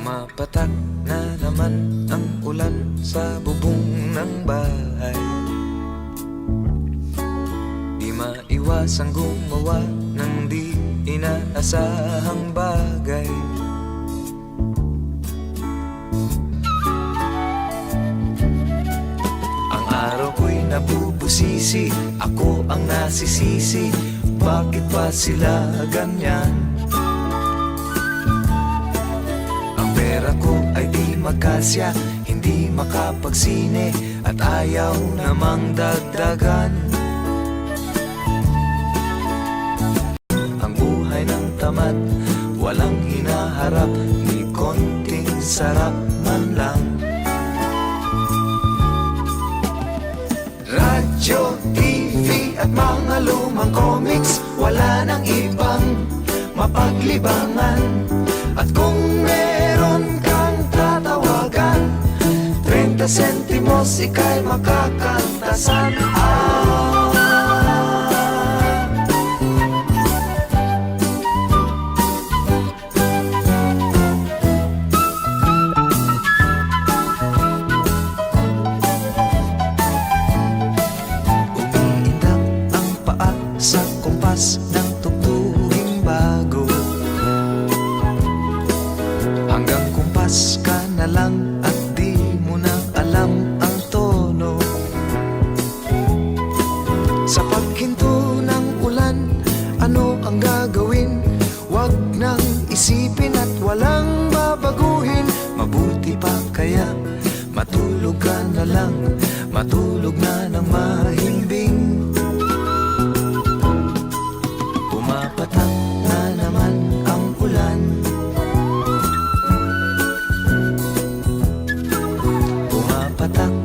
Pumapatak na naman ang ulan sa bubong ng bahay. Di maiwasang gumawa ng di inaasahang bagay. Ang araw ko'y nabubusisi Ako ang nasisisi. Bakit ba sila ganyan? Pera ko ay di magkasya Hindi makapagsine At ayaw namang dagdagan. Ang buhay ng tamad Walang hinaharap Ni konting sarap man lang. Radyo, TV at mga lumang comics Wala nang ibang mapaglibangan. At kung sentimos ika'y makakantasan Ah, Umiindak ang paa sa kumpas ng tugturing bago. Hanggang kumpas ka na lang at ang gagawin? Huwag nang isipin at walang babaguhin. Mabuti pa kaya matulog ka na lang. Matulog na ng mahimbing. Pumapatak na naman ang ulan. Pumapatak